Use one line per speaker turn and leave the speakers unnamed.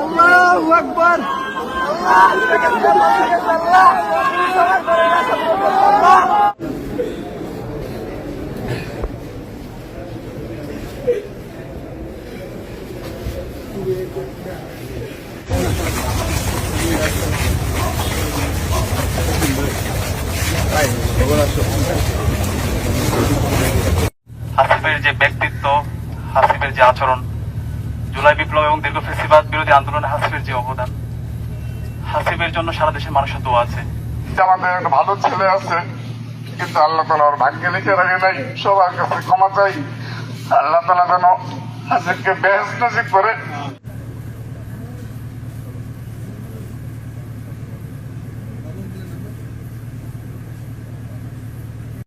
আল্লাহু আকবার।
হাসিবের যে ব্যক্তিত্ব হাসিবের যে আচরণ জুলাই বিপ্লব এবং দীর্ঘ ফেসিবাদ বিরোধী আন্দোলনে হাসিবের যে অবদান, হাসিবের জন্য সারা দেশের মানুষের দোয়া আছে।
আমাদের একটা ভালো ছেলে আছে, কিন্তু আল্লাহ তালা ওর ভাগ্যে লিখে রাখে নাই, সবার কাছে ক্ষমা চাই। আল্লাহ তালা যেন হাসিবকে বেহস্ত করে।